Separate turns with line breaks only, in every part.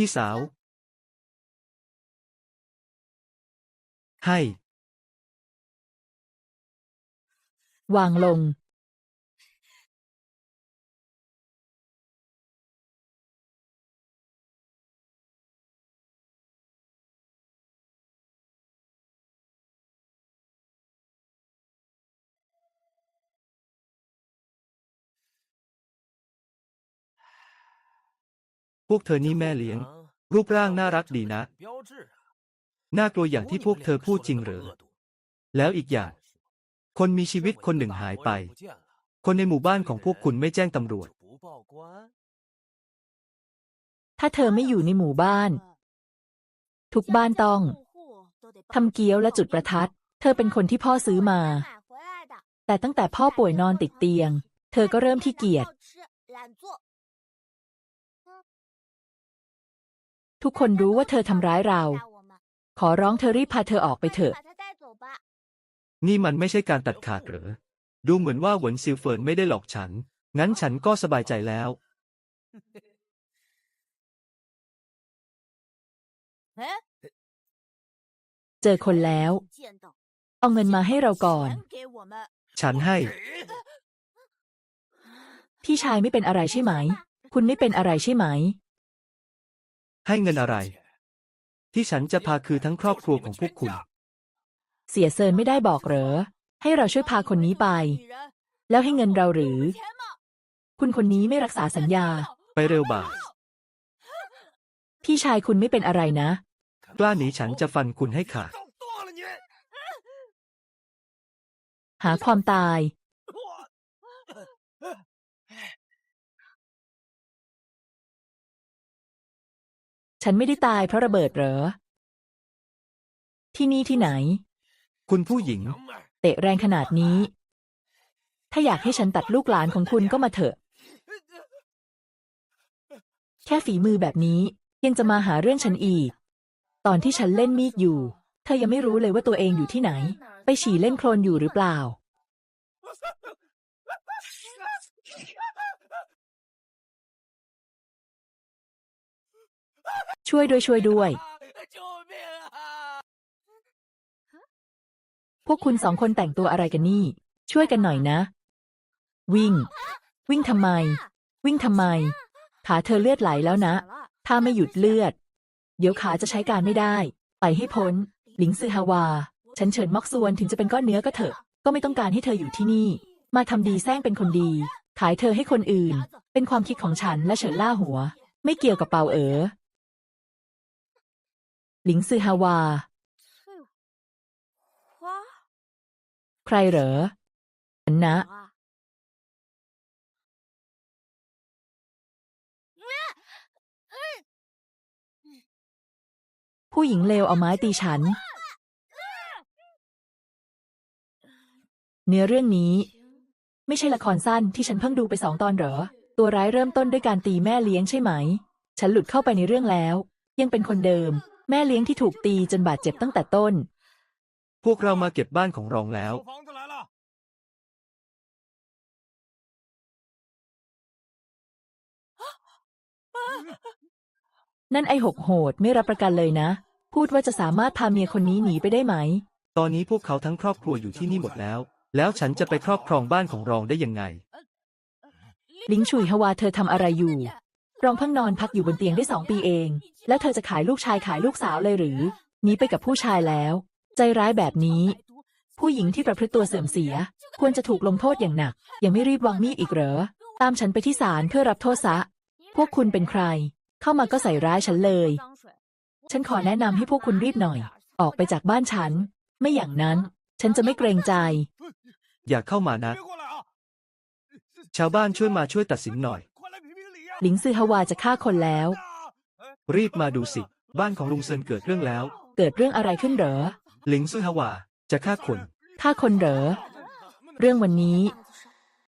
พี่สาว ให้
วางลง
พวกเธอนี่แม่เลี้ยง รูปร่างน่ารักดีนะ น่ากลัวอย่างที่พวกเธอพูดจริงหรือ แล้วอีกอย่าง คนมีชีวิตคนหนึ่งหายไป คนในหมู่บ้านของพวกคุณไม่แจ้งตำรวจ
ถ้าเธอไม่อยู่ในหมู่บ้าน ทุกบ้านต้องทำเกี๊ยวและจุดประทัด เธอเป็นคนที่พ่อซื้อมา แต่ตั้งแต่พ่อป่วยนอนติดเตียง เธอก็เริ่มที่เกียจ ทุกคนรู้ว่าเธอทำร้ายเรา ขอร้องเธอรีบพาเธอออกไปเถอะ
นี่มันไม่ใช่การตัดขาดเหรอดูเหมือนว่าเหวินซิลเฟินไม่ได้หลอกฉัน งั้นฉันก็สบายใจแล้ว
เจอคนแล้ว เอาเงินมาให้เราก่อน
ฉันให้
พี่ชายไม่เป็นอะไรใช่ไหม คุณไม่เป็นอะไรใช่ไหม
ให้เงินอะไร ที่ฉันจะพาคือทั้งครอบครัวของพวกคุณ
เสียเซินไม่ได้บอกเหรอ ให้เราช่วยพาคนนี้ไป แล้วให้เงินเราหรือ คุณคนนี้ไม่รักษาสัญญา
ไปเร็วบ่า
พี่ชายคุณไม่เป็นอะไรนะ
กล้าหนีฉันจะฟันคุณให้ขาด
หาความตาย ฉันไม่ได้ตายเพราะระเบิดเหรอ ที่นี่ที่ไหน
คุณผู้หญิง
เตะแรงขนาดนี้ ถ้าอยากให้ฉันตัดลูกหลานของคุณก็มาเถอะ แค่ฝีมือแบบนี้ยังจะมาหาเรื่องฉันอีก ตอนที่ฉันเล่นมีดอยู่ เธอยังไม่รู้เลยว่าตัวเองอยู่ที่ไหน ไปฉี่เล่นโคลนอยู่หรือเปล่า ช่วยด้วยช่วยด้วย พวกคุณสองคนแต่งตัวอะไรกันนี่ ช่วยกันหน่อยนะ วิ่ง วิ่งทำไม วิ่งทำไม ขาเธอเลือดไหลแล้วนะ ถ้าไม่หยุดเลือด เดี๋ยวขาจะใช้การไม่ได้ ไปให้พ้น หลิงซือฮาวา ฉันเชิญม็อกซวนถึงจะเป็นก้อนเนื้อก็เถอะ ก็ไม่ต้องการให้เธออยู่ที่นี่ มาทำดีแซงเป็นคนดี ขายเธอให้คนอื่น เป็นความคิดของฉันและเฉินล่าหัว ไม่เกี่ยวกับเปาเอ๋อ หลิงซือฮาวา ใครเหรอฉันนะ ผู้หญิงเลวเอาไม้ตีฉัน เนื้อเรื่องนี้ ไม่ใช่ละครสั้นที่ฉันเพิ่งดูไปสองตอนเหรอ ตัวร้ายเริ่มต้นด้วยการตีแม่เลี้ยงใช่ไหม ฉันหลุดเข้าไปในเรื่องแล้ว ยังเป็นคนเดิม แม่เลี้ยงที่ถูกตีจนบาดเจ็บตั้งแต่ต้น
พวกเรามาเก็บบ้านของรองแล้ว
นั่นไอหกโหดไม่รับประกันเลยนะ พูดว่าจะสามารถพาเมียคนนี้หนีไปได้ไหม
ตอนนี้พวกเขาทั้งครอบครัวอยู่ที่นี่หมดแล้ว แล้วฉันจะไปครอบครองบ้านของรองได้ยังไง
ลิงชุยฮวาเธอทำอะไรอยู่ รองพิ่งนอนพักอยู่บนเตียงได้สองปีเอง แล้วเธอจะขายลูกชายขายลูกสาวเลยหรือหนีไปกับผู้ชายแล้ว ใจร้ายแบบนี้ ผู้หญิงที่ประพฤติตัวเสื่อมเสีย ควรจะถูกลงโทษอย่างหนัก ยังไม่รีบวางมีดอีกเหรอ ตามฉันไปที่ศาลเพื่อรับโทษซะ พวกคุณเป็นใคร เข้ามาก็ใส่ร้ายฉันเลย ฉันขอแนะนำให้พวกคุณรีบหน่อย ออกไปจากบ้านฉัน ไม่อย่างนั้น ฉันจะไม่เกรงใจ
อย่าเข้ามานะ ชาวบ้านช่วยมาช่วยตัดสินหน่อย
หลิงซือฮวาจะฆ่าคนแล้ว
รีบมาดูสิ บ้านของลุงเซินเกิดเรื่องแล้ว
เกิดเรื่องอะไรขึ้นเหรอ
หลิงซุยฮวาจะฆ่าคน
ฆ่าคนเหรอ เรื่องวันนี้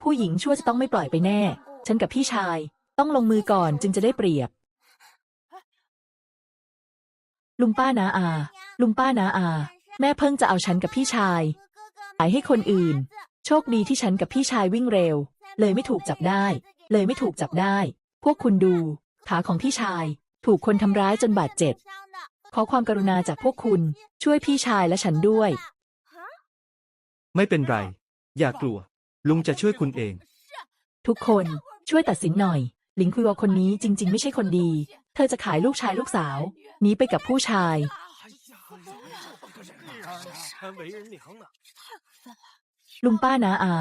ผู้หญิงชั่วจะต้องไม่ปล่อยไปแน่ ฉันกับพี่ชาย ต้องลงมือก่อนจึงจะได้เปรียบ ลุงป้านาอา ลุงป้านาอา แม่เพิ่งจะเอาฉันกับพี่ชายขายให้คนอื่น โชคดีที่ฉันกับพี่ชายวิ่งเร็ว เลยไม่ถูกจับได้ เลยไม่ถูกจับได้ พวกคุณดู ขาของพี่ชาย ถูกคนทำร้ายจนบาดเจ็บ ขอความกรุณาจากพวกคุณ ช่วยพี่ชายและฉันด้วย
ไม่เป็นไร อย่ากลัว ลุงจะช่วยคุณเอง
ทุกคนช่วยตัดสินหน่อย หลิงคุยว่าคนนี้จริง ๆ ไม่ใช่คนดี เธอจะขายลูกชายลูกสาวหนีไปกับผู้ชาย ลุงป้านาอา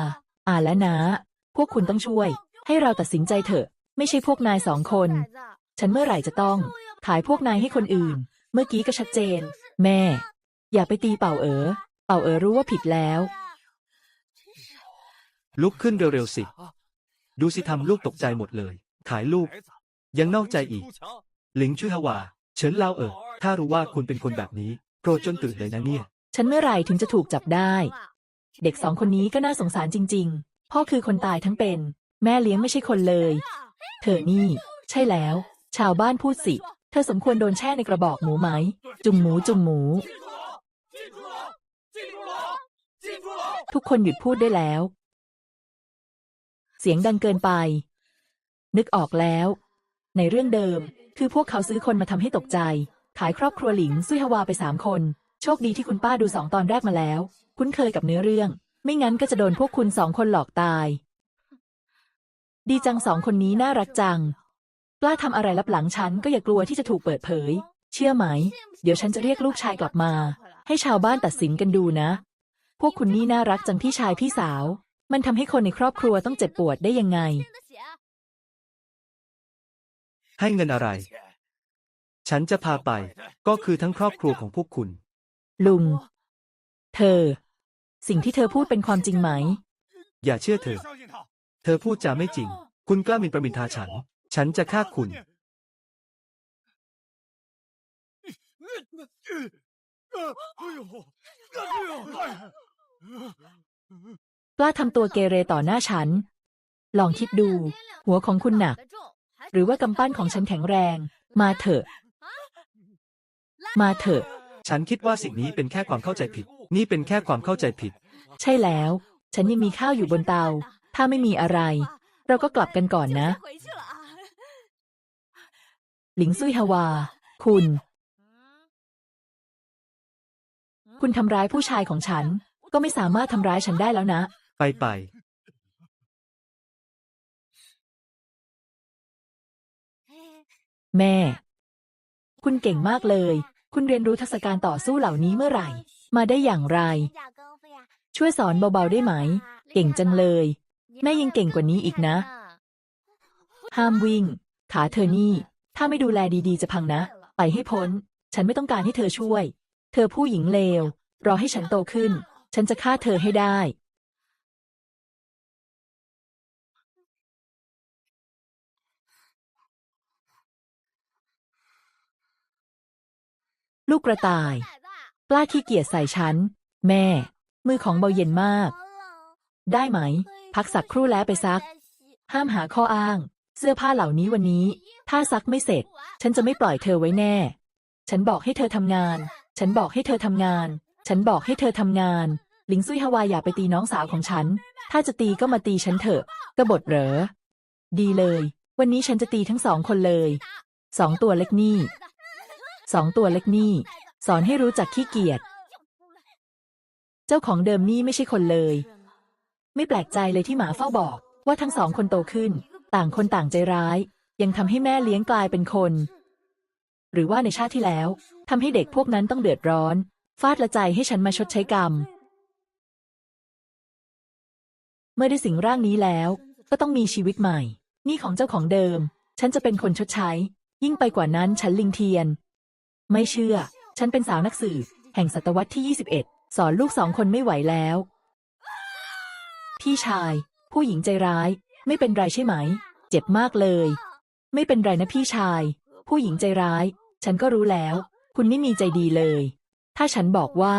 อาและนาพวกคุณต้องช่วย ให้เราตัดสินใจเถอะ ไม่ใช่พวกนายสองคน ฉันเมื่อไหร่จะต้อง ขายพวกนายให้คนอื่น เมื่อกี้ก็ชัดเจน แม่ อย่าไปตีเป่าเอ๋อ เป่าเอ๋อรู้ว่าผิดแล้ว
ลุกขึ้นเร็วๆสิ ดูสิทำลูกตกใจหมดเลย ขายลูก ยังนอกใจอีก หลิงชื่อฮวา เฉินเล่าเออถ้ารู้ว่าคุณเป็นคนแบบนี้โปรดจนตื่นเลยนะเนี่ย
ฉันเมื่อไหร่ถึงจะถูกจับได้ เด็กสองคนนี้ก็น่าสงสารจริง ๆ พ่อคือคนตายทั้งเป็น แม่เลี้ยงไม่ใช่คนเลย เธอนี่ ใช่แล้ว ชาวบ้านพูดสิ เธอสมควรโดนแช่ในกระบอกหมูไหม จุ่มหมูจุ่มหมู ทุกคนหยุดพูดได้แล้ว เสียงดังเกินไป นึกออกแล้ว ในเรื่องเดิม คือพวกเขาซื้อคนมาทำให้ตกใจ ขายครอบครัวหลิงซุยฮวาไปสามคน โชคดีที่คุณป้าดูสองตอนแรกมาแล้ว คุ้นเคยกับเนื้อเรื่อง ไม่งั้นก็จะโดนพวกคุณสองคนหลอกตาย ดีจังสองคนนี้น่ารักจัง กล้าทำอะไรลับหลังฉันก็อย่ากลัวที่จะถูกเปิดเผย เชื่อไหม เดี๋ยวฉันจะเรียกลูกชายกลับมา ให้ชาวบ้านตัดสินกันดูนะ พวกคุณนี่น่ารักจังพี่ชายพี่สาว มันทำให้คนในครอบครัวต้องเจ็บปวดได้ยังไง
ให้เงินอะไร ฉันจะพาไป ก็คือทั้งครอบครัวของพวกคุณ
ลุง เธอ สิ่งที่เธอพูดเป็นความจริงไหม
อย่าเชื่อเธอ เธอพูดจาไม่จริง คุณกล้ามินประมินทาฉัน ฉันจะฆ่าคุณ
กล้าทำตัวเกเรต่อหน้าฉัน ลองคิดดู หัวของคุณหนัก หรือว่ากำปั้นของฉันแข็งแรง มาเถอะ มาเถอะ
ฉันคิดว่าสิ่งนี้เป็นแค่ความเข้าใจผิด นี่เป็นแค่ความเข้าใจผิด
ใช่แล้ว ฉันยังมีข้าวอยู่บนเตา ถ้าไม่มีอะไร เราก็กลับกันก่อนนะ หลิงซุยฮวา คุณ คุณทำร้ายผู้ชายของฉัน ก็ไม่สามารถทำร้ายฉันได้แล้วนะ
ไปไป
แม่ คุณเก่งมากเลย คุณเรียนรู้ทักษะการต่อสู้เหล่านี้เมื่อไหร่ มาได้อย่างไร ช่วยสอนเบาๆได้ไหม เก่งจังเลย แม่ยังเก่งกว่านี้อีกนะ ห้ามวิ่ง ขาเธอนี่ ถ้าไม่ดูแลดีๆ จะพังนะ ไปให้พ้น ฉันไม่ต้องการให้เธอช่วย เธอผู้หญิงเลว รอให้ฉันโตขึ้น ฉันจะฆ่าเธอให้ได้ ลูกกระต่าย กล้าขี้เกียจใส่ฉัน แม่ มือของเบาเย็นมาก ได้ไหม พักสักครู่แล้วไปซัก ห้ามหาข้ออ้าง เสื้อผ้าเหล่านี้วันนี้ ถ้าซักไม่เสร็จ ฉันจะไม่ปล่อยเธอไว้แน่ ฉันบอกให้เธอทำงาน ฉันบอกให้เธอทำงาน ฉันบอกให้เธอทำงานหลิงซุยฮวาอย่าไปตีน้องสาวของฉัน ถ้าจะตีก็มาตีฉันเถอะกบฏเหรอ ดีเลย วันนี้ฉันจะตีทั้งสองคนเลย สองตัวเล็กนี่ สองตัวเล็กนี่ สอนให้รู้จักขี้เกียจ เจ้าของเดิมนี่ไม่ใช่คนเลย ไม่แปลกใจเลยที่หมาเฝ้าบอก ว่าทั้งสองคนโตขึ้น ต่างคนต่างใจร้าย ยังทำให้แม่เลี้ยงกลายเป็นคน หรือว่าในชาติที่แล้วทำให้เด็กพวกนั้นต้องเดือดร้อน ฟาดละใจให้ฉันมาชดใช้กรรม เมื่อได้สิงร่างนี้แล้ว ก็ต้องมีชีวิตใหม่ นี่ของเจ้าของเดิม ฉันจะเป็นคนชดใช้ ยิ่งไปกว่านั้นฉันลิงเทียน ไม่เชื่อ ฉันเป็นสาวนักสืบแห่งศตวรรษที่ 21 สอนลูกสองคนไม่ไหวแล้ว พี่ชาย ผู้หญิงใจร้าย ไม่เป็นไรใช่ไหม เจ็บมากเลย ไม่เป็นไรนะพี่ชาย ผู้หญิงใจร้าย ฉันก็รู้แล้ว คุณไม่มีใจดีเลย ถ้าฉันบอกว่า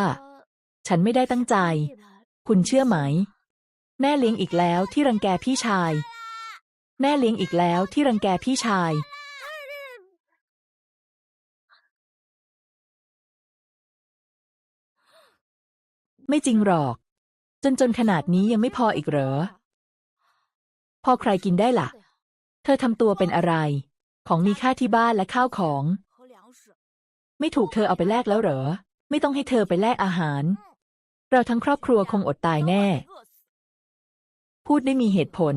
ฉันไม่ได้ตั้งใจ คุณเชื่อไหม แม่เลี้ยงอีกแล้วที่รังแกพี่ชาย แม่เลี้ยงอีกแล้วที่รังแกพี่ชายไม่จริงหรอก จนจนขนาดนี้ยังไม่พออีกเหรอ พอใครกินได้ละ่ะ เธอทำตัวเป็นอะไร ของมีค่าที่บ้านและข้าวของ ไม่ถูกเธอเอาไปแลกแล้วเหรอ ไม่ต้องให้เธอไปแลกอาหาร เราทั้งครอบครัวคงอดตายแน่ พูดได้มีเหตุผล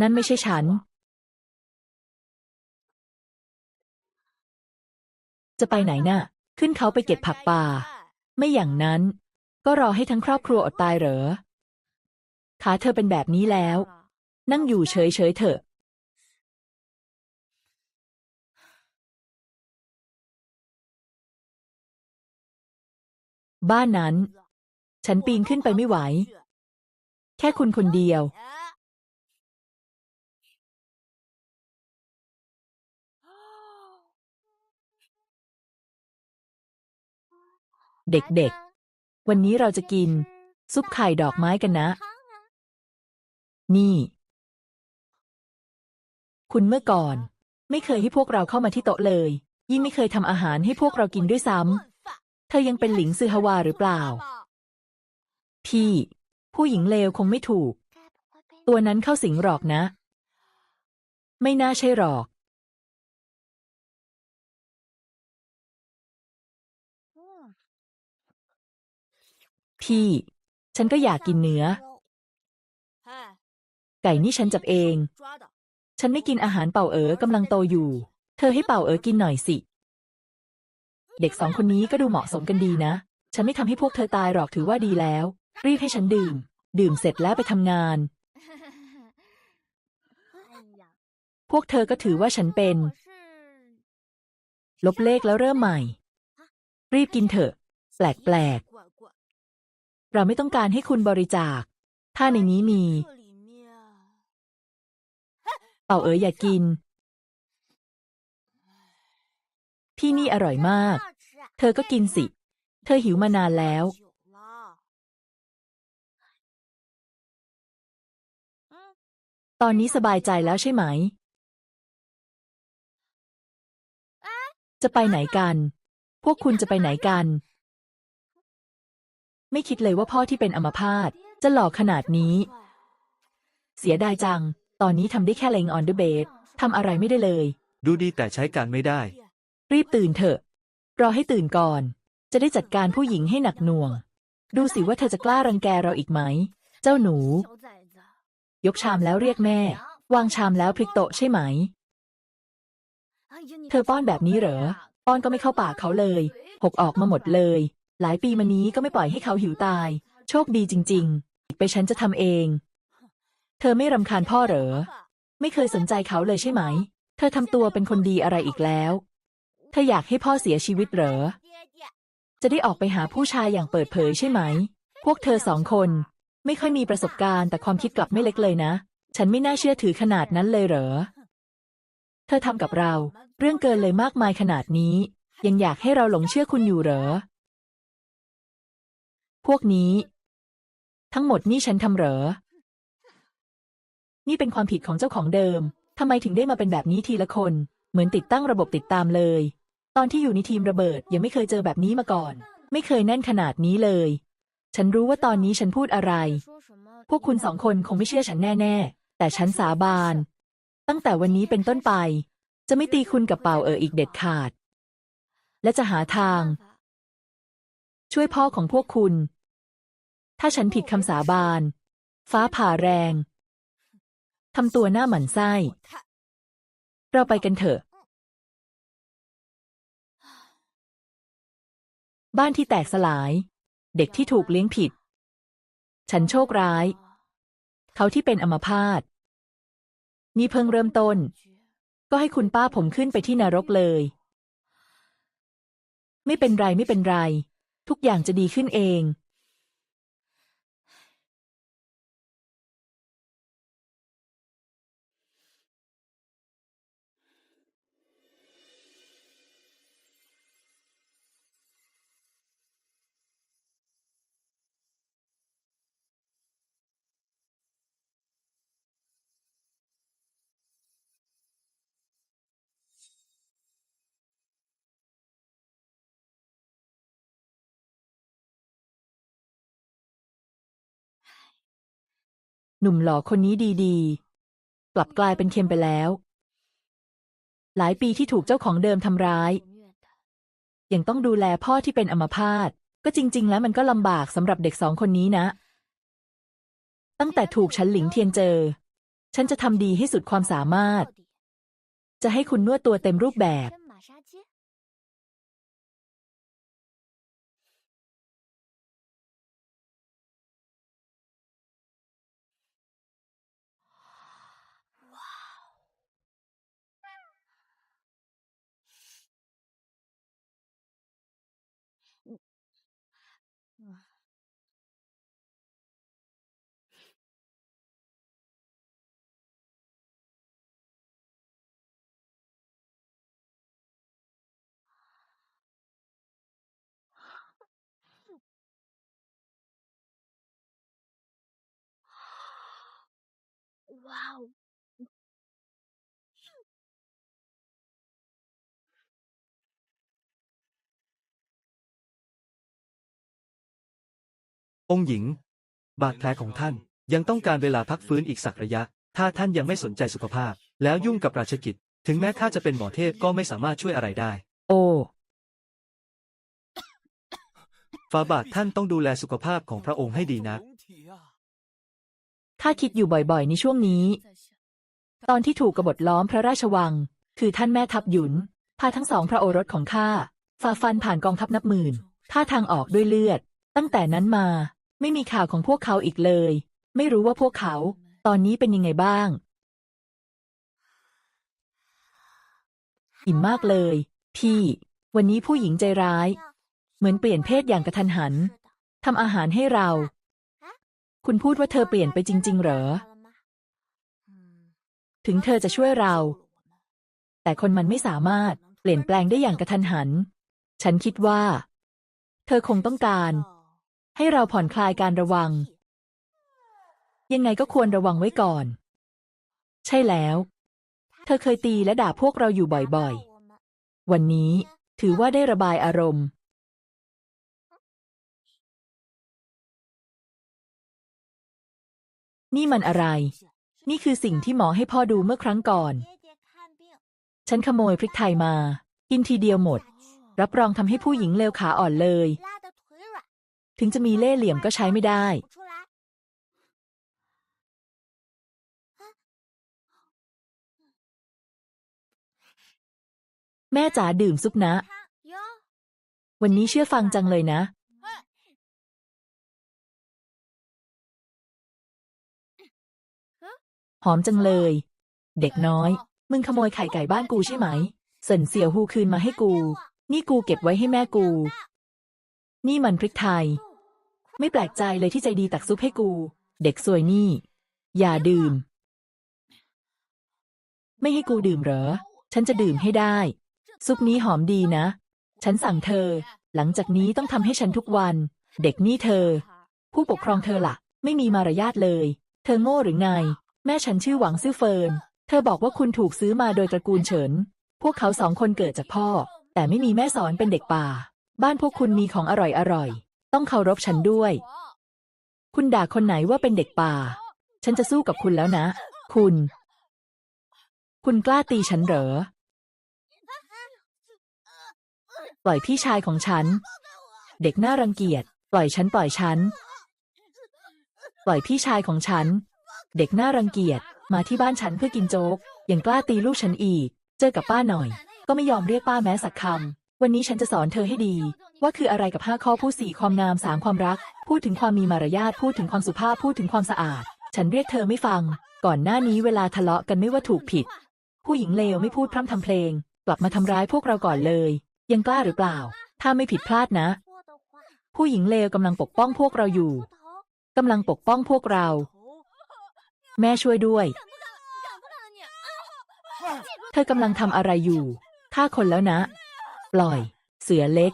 นั่นไม่ใช่ฉัน จะไปไหนนะ่ะ ขึ้นเขาไปเก็บผักป่า ไม่อย่างนั้น ก็รอให้ทั้งครอบครัวอดตายเหรอ ขาเธอเป็นแบบนี้แล้ว นั่งอยู่เฉยๆเถอะ บ้านนั้น ฉันปีนขึ้นไปไม่ไหว แค่คุณคนเดียว เด็กๆ วันนี้เราจะกิน ซุปไข่ดอกไม้กันนะ นี่ คุณเมื่อก่อน ไม่เคยให้พวกเราเข้ามาที่โต๊ะเลย ยิ่งไม่เคยทำอาหารให้พวกเรากินด้วยซ้ำ เธอยังเป็นหลิงซือฮวาหรือเปล่า พี่ ผู้หญิงเลวคงไม่ถูก ตัวนั้นเข้าสิงหรอกนะ ไม่น่าใช่หรอก พี่ ฉันก็อยากกินเนื้อ ไก่นี่ฉันจับเอง
抓的。
ฉันไม่กินอาหารเป่าเอ๋อกำลังโตอยู่ เธอให้เป่าเอ๋อกินหน่อยสิ เด็กสองคนนี้ก็ดูเหมาะสมกันดีนะ ฉันไม่ทำให้พวกเธอตายหรอกถือว่าดีแล้ว รีบให้ฉันดื่ม ดื่มเสร็จแล้วไปทำงาน พวกเธอก็ถือว่าฉันเป็น ลบเลขแล้วเริ่มใหม่ รีบกินเถอะ แปลกแปลกๆ เราไม่ต้องการให้คุณบริจาค ถ้าในนี้มี เป่าเอ๋ยอย่ากิน ที่นี่อร่อยมาก เธอก็กินสิ เธอหิวมานานแล้ว ตอนนี้สบายใจแล้วใช่ไหม จะไปไหนกัน พวกคุณจะไปไหนกัน ไม่คิดเลยว่าพ่อที่เป็นอัมพาตจะหลอกขนาดนี้ เสียดายจัง ตอนนี้ทำได้แค่เลงออนเดอะเบดทำอะไรไม่ได้เลย
ดูดีแต่ใช้การไม่ได้
รีบตื่นเถอะ รอให้ตื่นก่อน จะได้จัดการผู้หญิงให้หนักหน่วง ดูสิว่าเธอจะกล้ารังแกเราอีกไหม เจ้าหนู ยกชามแล้วเรียกแม่ วางชามแล้วพลิกโต๊ะใช่ไหม เธอป้อนแบบนี้เหรอ ป้อนก็ไม่เข้าปากเขาเลย หกออกมาหมดเลย หลายปีมานี้ก็ไม่ปล่อยให้เขาหิวตาย โชคดีจริง ๆ ไปฉันจะทำเอง เธอไม่รำคาญพ่อเหรอ ไม่เคยสนใจเขาเลยใช่ไหม เธอทำตัวเป็นคนดีอะไรอีกแล้ว เธออยากให้พ่อเสียชีวิตเหรอ จะได้ออกไปหาผู้ชายอย่างเปิดเผยใช่ไหม พวกเธอสองคน ไม่ค่อยมีประสบการณ์แต่ความคิดกลับไม่เล็กเลยนะ ฉันไม่น่าเชื่อถือขนาดนั้นเลยเหรอ เธอทำกับเรา เรื่องเกินเลยมากมายขนาดนี้ ยังอยากให้เราหลงเชื่อคุณอยู่เหรอ พวกนี้ ทั้งหมดนี่ฉันทำเหรอ นี่เป็นความผิดของเจ้าของเดิม ทำไมถึงได้มาเป็นแบบนี้ทีละคน เหมือนติดตั้งระบบติดตามเลย ตอนที่อยู่ในทีมระเบิดยังไม่เคยเจอแบบนี้มาก่อน ไม่เคยแน่นขนาดนี้เลย ฉันรู้ว่าตอนนี้ฉันพูดอะไร พวกคุณสองคนคงไม่เชื่อฉันแน่ ๆ แต่ฉันสาบาน ตั้งแต่วันนี้เป็นต้นไป จะไม่ตีคุณกับเป่าเอออีกเด็ดขาด และจะหาทาง ช่วยพ่อของพวกคุณ ถ้าฉันผิดคำสาบาน ฟ้าผ่าแรง ทำตัวหน้าหมันไส้ เราไปกันเถอะ บ้านที่แตกสลาย เด็กที่ถูกเลี้ยงผิด ฉันโชคร้าย เขาที่เป็นอัมพาต นี่เพิ่งเริ่มต้น ก็ให้คุณป้าผมขึ้นไปที่นรกเลย ไม่เป็นไรไม่เป็นไร ทุกอย่างจะดีขึ้นเอง หนุ่มหล่อคนนี้ดีๆ กลับกลายเป็นเค็มไปแล้ว หลายปีที่ถูกเจ้าของเดิมทำร้าย ยังต้องดูแลพ่อที่เป็นอัมพาต ก็จริง ๆ แล้วมันก็ลำบากสำหรับเด็กสองคนนี้นะ ตั้งแต่ถูกฉันหลิงเทียนเจอ ฉันจะทำดีให้สุดความสามารถ จะให้คุณนวดตัวเต็มรูปแบบ
ว้าว
องหญิง บาดแผลของท่านยังต้องการเวลาพักฟื้นอีกสักระยะ ถ้าท่านยังไม่สนใจสุขภาพ แล้วยุ่งกับราชกิจ ถึงแม้ข้าจะเป็นหมอเทพก็ไม่สามารถช่วยอะไรได้
โอ้
ฟาบาดท่านต้องดูแลสุขภาพของพระองค์ให้ดีนะั
ก
ข้าคิดอยู่บ่อยๆ ในช่วงนี้ ตอนที่ถูกกบฏล้อมพระราชวัง คือท่านแม่ทัพหยุน พาทั้งสองพระโอรสของข้าฝ่าฟันผ่านกองทัพนับหมื่นท่าทางออกด้วยเลือด ตั้งแต่นั้นมา ไม่มีข่าวของพวกเขาอีกเลย ไม่รู้ว่าพวกเขา ตอนนี้เป็นยังไงบ้าง อิ่มมากเลย พี่ วันนี้ผู้หญิงใจร้าย เหมือนเปลี่ยนเพศอย่างกระทันหันทำอาหารให้เรา คุณพูดว่าเธอเปลี่ยนไปจริง ๆ เหรอ ถึงเธอจะช่วยเรา แต่คนมันไม่สามารถเปลี่ยนแปลงได้อย่างกระทันหัน ฉันคิดว่า เธอคงต้องการ ให้เราผ่อนคลายการระวัง ยังไงก็ควรระวังไว้ก่อน ใช่แล้ว เธอเคยตีและด่าพวกเราอยู่บ่อยๆ วันนี้ถือว่าได้ระบายอารมณ์ นี่มันอะไร นี่คือสิ่งที่หมอให้พ่อดูเมื่อครั้งก่อน ฉันขโมยพริกไทยมา กินทีเดียวหมด รับรองทำให้ผู้หญิงเลวขาอ่อนเลย ถึงจะมีเล่ห์เหลี่ยมก็ใช้ไม่ได้ แม่จ๋าดื่มซุปนะ วันนี้เชื่อฟังจังเลยนะ หอมจังเลย เด็กน้อย มึงขโมยไข่ไก่บ้านกูใช่ไหม เสินเสี่ยวฮูคืนมาให้กู นี่กูเก็บไว้ให้แม่กู นี่มันพริกไทย ไม่แปลกใจเลยที่ใจดีตักซุปให้กู เด็กสวยนี่ อย่าดื่ม ไม่ให้กูดื่มเหรอ ฉันจะดื่มให้ได้ ซุปนี้หอมดีนะ ฉันสั่งเธอ หลังจากนี้ต้องทำให้ฉันทุกวัน เด็กนี่เธอ ผู้ปกครองเธอละ่ะ ไม่มีมารยาทเลย เธอโง่หรือไง แม่ฉันชื่อหวังซื่อเฟิน เธอบอกว่าคุณถูกซื้อมาโดยตระกูลเฉิน พวกเขาสองคนเกิดจากพ่อ แต่ไม่มีแม่สอนเป็นเด็กป่า บ้านพวกคุณมีของอร่อยอร่อยๆต้องเคารพฉันด้วย คุณด่าคนไหนว่าเป็นเด็กป่า ฉันจะสู้กับคุณแล้วนะ คุณ คุณกล้าตีฉันเหรอ ปล่อยพี่ชายของฉัน เด็กน่ารังเกียจ ปล่อยฉันปล่อยฉัน ปล่อยพี่ชายของฉัน เด็กน่ารังเกียจ มาที่บ้านฉันเพื่อกินโจ๊ก ยังกล้าตีลูกฉันอีก เจอกับป้าหน่อย ก็ไม่ยอมเรียกป้าแม้สักคำ วันนี้ฉันจะสอนเธอให้ดี ว่าคืออะไรกับห้าข้อพูดสี่ความงามสามความรัก พูดถึงความมีมารยาท พูดถึงความสุภาพ พูดถึงความสะอาด ฉันเรียกเธอไม่ฟัง ก่อนหน้านี้เวลาทะเลาะกันไม่ว่าถูกผิด ผู้หญิงเลวไม่พูดพร่ำทำเพลง กลับมาทำร้ายพวกเราก่อนเลย ยังกล้าหรือเปล่า ถ้าไม่ผิดพลาดนะ ผู้หญิงเลวกำลังปกป้องพวกเราอยู่กำลังปกป้องพวกเรา แม่ช่วยด้วย เธอกำลังทำอะไรอยู่ฆ่าคนแล้วนะ ปล่อย เสือเล็ก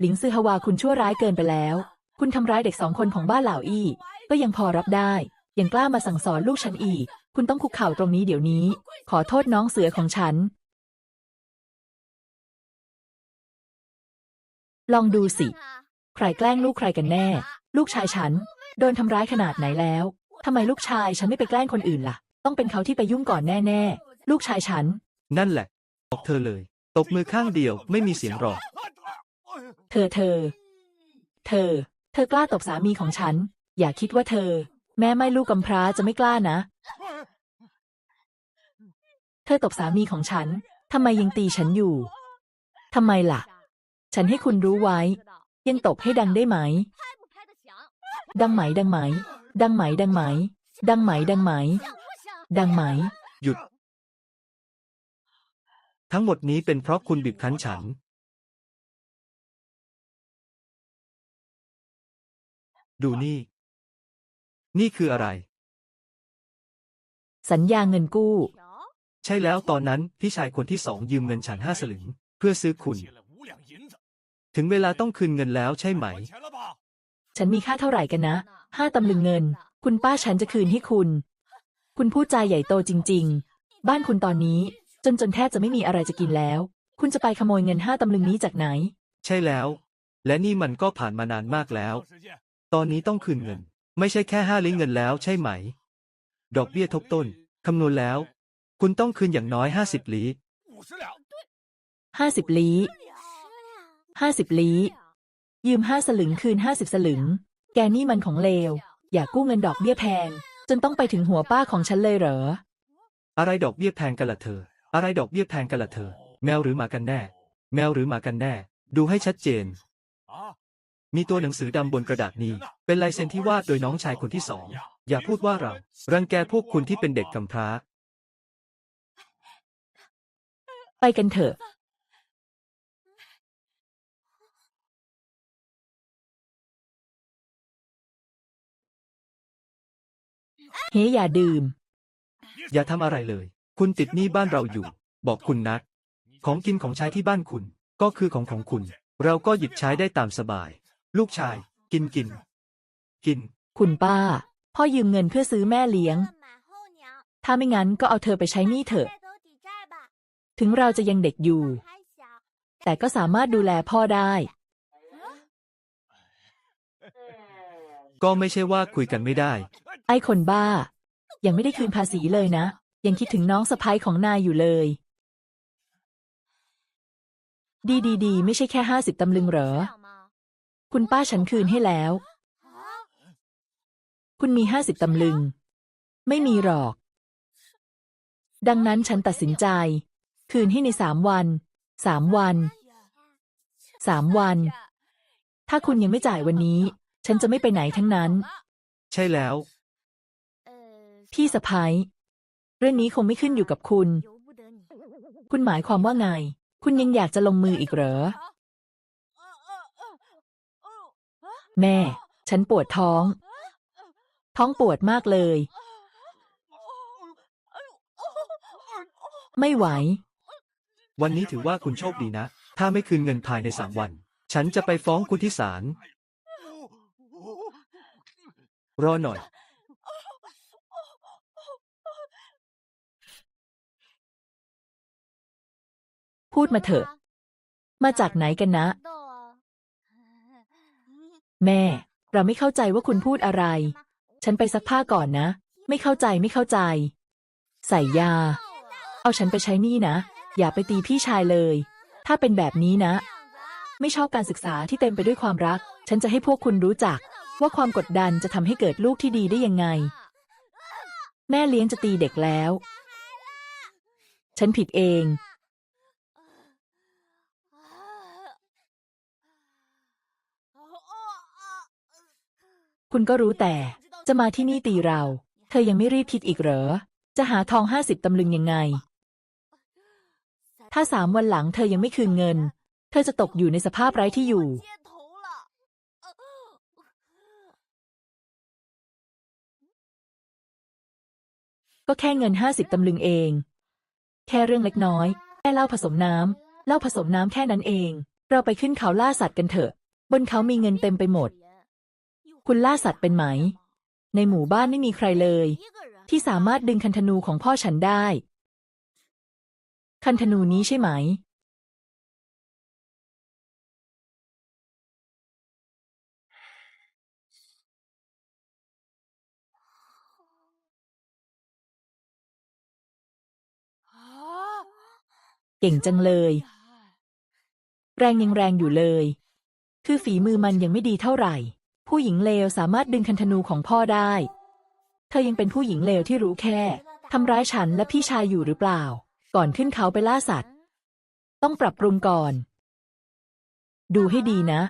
หลิงซือฮวาคุณชั่วร้ายเกินไปแล้ว คุณทำร้ายเด็กสองคนของบ้านเหล่าอี้ ก็ยังพอรับได้ ยังกล้ามาสั่งสอนลูกฉันอีก คุณต้องคุกเข่าตรงนี้เดี๋ยวนี้ ขอโทษน้องเสือของฉัน ลองดูสิ ใครแกล้งลูกใครกันแน่ ลูกชายฉัน โดนทำร้ายขนาดไหนแล้ว ทำไมลูกชายฉันไม่ไปแกล้งคนอื่นล่ะ ต้องเป็นเขาที่ไปยุ่งก่อนแน่ๆ ลูกชายฉัน
นั่นแหละ บอกเธอเลย ตบมือข้างเดียวไม่มีเสียงหรอก
เธอเธอ เธอ เธอกล้าตบสามีของฉัน อย่าคิดว่าเธอ แม่ไม่ลูกกำพร้าจะไม่กล้านะ เธอตบสามีของฉันทำไมยังตีฉันอยู่ทำไมล่ะ ฉันให้คุณรู้ไว้ ยังตบให้ดังได้ไหม ดังไหมดังไหม ดังไหม ดังไหม ดังไหม ดังไหม ดังไหม
หยุด ทั้งหมดนี้เป็นเพราะคุณบีบคั้นฉัน ดูนี่ นี่คืออะไร
สัญญาเงินกู้
ใช่แล้วตอนนั้นพี่ชายคนที่สองยืมเงินฉันห้าสลึง เพื่อซื้อคุณ ถึงเวลาต้องคืนเงินแล้วใช่ไหม
ฉันมีค่าเท่าไหร่กันนะ ห้าตำลึงเงิน คุณป้าฉันจะคืนให้คุณ คุณพูดใจใหญ่โตจริง ๆ บ้านคุณตอนนี้ จนจนแทบจะไม่มีอะไรจะกินแล้ว คุณจะไปขโมยเงินห้าตำลึงนี้จากไหน
ใช่แล้ว และนี่มันก็ผ่านมานานมากแล้ว ตอนนี้ต้องคืนเงิน ไม่ใช่แค่ห้าลิ้งเงินแล้วใช่ไหม ดอกเบี้ยทบต้นคำนวณแล้ว คุณต้องคืนอย่างน้อยห้าสิบลี
ห้าสิบลีห้าสิบลียืมห้าสลึงคืนห้าสิบสลึง แกนี่มันของเลว อย่ากู้เงินดอกเบี้ยแพง จนต้องไปถึงหัวป้าของฉันเลยเหรอ
อะไรดอกเบี้ยแพงกันล่ะเธอ อะไรดอกเบี้ยแพงกันล่ะเธอ แมวหรือหมากันแน่ แมวหรือหมากันแน่ ดูให้ชัดเจน
啊，
มีตัวหนังสือดำบนกระดาษนี้ เป็นลายเซ็นที่วาดโดยน้องชายคนที่สอง อย่าพูดว่าเรา รังแกพวกคุณที่เป็นเด็กกำพร้า
ไปกันเถอะ เฮ้ยอย่าดื่ม
อย่าทำอะไรเลย คุณติดหนี้บ้านเราอยู่ บอกคุณนัด ของกินของใช้ที่บ้านคุณ ก็คือของของคุณ เราก็หยิบใช้ได้ตามสบาย ลูกชาย กินกิน กิน
คุณป้า พ่อยืมเงินเพื่อซื้อแม่เลี้ยง ถ้าไม่งั้นก็เอาเธอไปใช้หนี้เถอะ ถึงเราจะยังเด็กอยู่ แต่ก็สามารถดูแลพ่อได้
ก็ไม่ใช่ว่าคุยกันไม่ได้
ไอ้คนบ้า ยังไม่ได้คืนภาษีเลยนะ ยังคิดถึงน้องสะพ้ายของนายอยู่เลย ดีดีดีไม่ใช่แค่ห้าสิบตำลึงเหรอ คุณป้าฉันคืนให้แล้ว คุณมีห้าสิบตำลึง ไม่มีหรอก ดังนั้นฉันตัดสินใจ คืนให้ในสามวัน สามวัน สามวัน ถ้าคุณยังไม่จ่ายวันนี้ ฉันจะไม่ไปไหนทั้งนั้น
ใช่แล้ว
พี่สะพ้ายเรื่องนี้คงไม่ขึ้นอยู่กับคุณ คุณหมายความว่าไง คุณยังอยากจะลงมืออีกเหรอ แม่ ฉันปวดท้อง ท้องปวดมากเลย ไม่ไหว
วันนี้ถือว่าคุณโชคดีนะ ถ้าไม่คืนเงินภายในสามวัน ฉันจะไปฟ้องคุณที่ศาลรอหน่อย
พูดมาเถอะ มาจากไหนกันนะ แม่ เราไม่เข้าใจว่าคุณพูดอะไร ฉันไปซักผ้าก่อนนะ ไม่เข้าใจไม่เข้าใจ ใส่ยา เอาฉันไปใช้นี่นะ อย่าไปตีพี่ชายเลย ถ้าเป็นแบบนี้นะ ไม่ชอบการศึกษาที่เต็มไปด้วยความรัก ฉันจะให้พวกคุณรู้จัก ว่าความกดดันจะทำให้เกิดลูกที่ดีได้ยังไง แม่เลี้ยงจะตีเด็กแล้ว ฉันผิดเอง คุณก็รู้แต่ จะมาที่นี่ตีเรา เธอยังไม่รีบคิดอีกเหรอ จะหาทองห้าสิบตำลึงยังไง ถ้าสามวันหลังเธอยังไม่คืนเงิน เธอจะตกอยู่ในสภาพไร้ที่อยู่ ก็แค่เงินห้าสิบตำลึงเอง แค่เรื่องเล็กน้อย แค่เล่าผสมน้ำเล่าผสมน้ำแค่นั้นเอง เราไปขึ้นเขาล่าสัตว์กันเถอะ บนเขามีเงินเต็มไปหมด คุณล่าสัตว์เป็นไหม ในหมู่บ้านไม่มีใครเลย ที่สามารถดึงคันธนูของพ่อฉันได้ คันธนูนี้ใช่ไหม เก่งจังเลย แรงยังแรงอยู่เลย คือฝีมือมันยังไม่ดีเท่าไหร่ ผู้หญิงเลวสามารถดึงคันธนูของพ่อได้ เธอยังเป็นผู้หญิงเลวที่รู้แค่ทำร้ายฉันและพี่ชายอยู่หรือเปล่า ก่อนขึ้นเขาไปล่าสัตว์ ต้องปรับปรุงก่อน ดูให้ดีนะ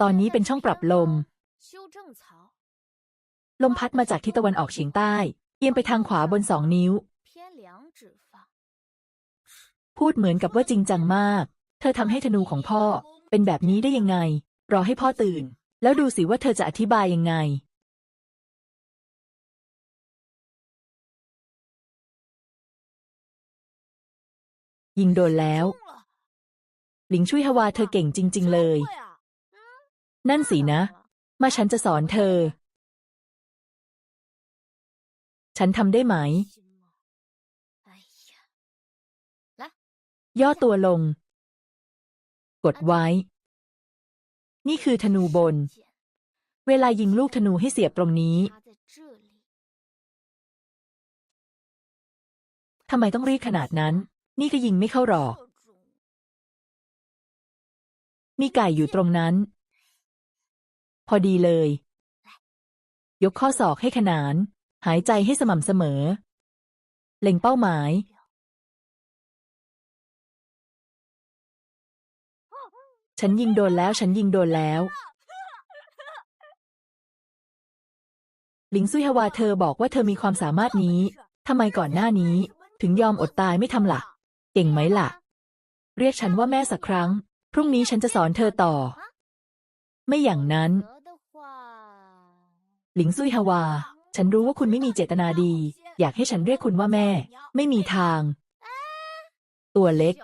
ตอนนี้เป็นช่องปรับลม ลมพัดมาจากทิศตะวันออกเฉียงใต้เอียงไปทางขวาบนสองนิ้ว พูดเหมือนกับว่าจริงจังมาก เธอทำให้ธนูของพ่อเป็นแบบนี้ได้ยังไง รอให้พ่อตื่น แล้วดูสิว่าเธอจะอธิบายยังไงยิงโดนแล้ว หลิงช่วยฮวาเธอเก่งจริง ๆ เลย นั่นสินะ มาฉันจะสอนเธอ ฉันทำได้ไหม ย่อตัวลง กดไว้ นี่คือธนูบน เวลายิงลูกธนูให้เสียบตรงนี้ ทำไมต้องรีบขนาดนั้น นี่ก็ยิงไม่เข้าหรอก มีไก่อยู่ตรงนั้น พอดีเลย ยกข้อศอกให้ขนาน หายใจให้สม่ำเสมอ เล็งเป้าหมาย ฉันยิงโดนแล้วฉันยิงโดนแล้วหลิงซุยฮวาเธอบอกว่าเธอมีความสามารถนี้ ทำไมก่อนหน้านี้ ถึงยอมอดตายไม่ทำละ่ะ เก่งไหมละ่ะ เรียกฉันว่าแม่สักครั้ง พรุ่งนี้ฉันจะสอนเธอต่อ ไม่อย่างนั้น หลิงซุยฮวา ฉันรู้ว่าคุณไม่มีเจตนาดี อยากให้ฉันเรียกคุณว่าแม่ ไม่มีทาง ตัวเล็ก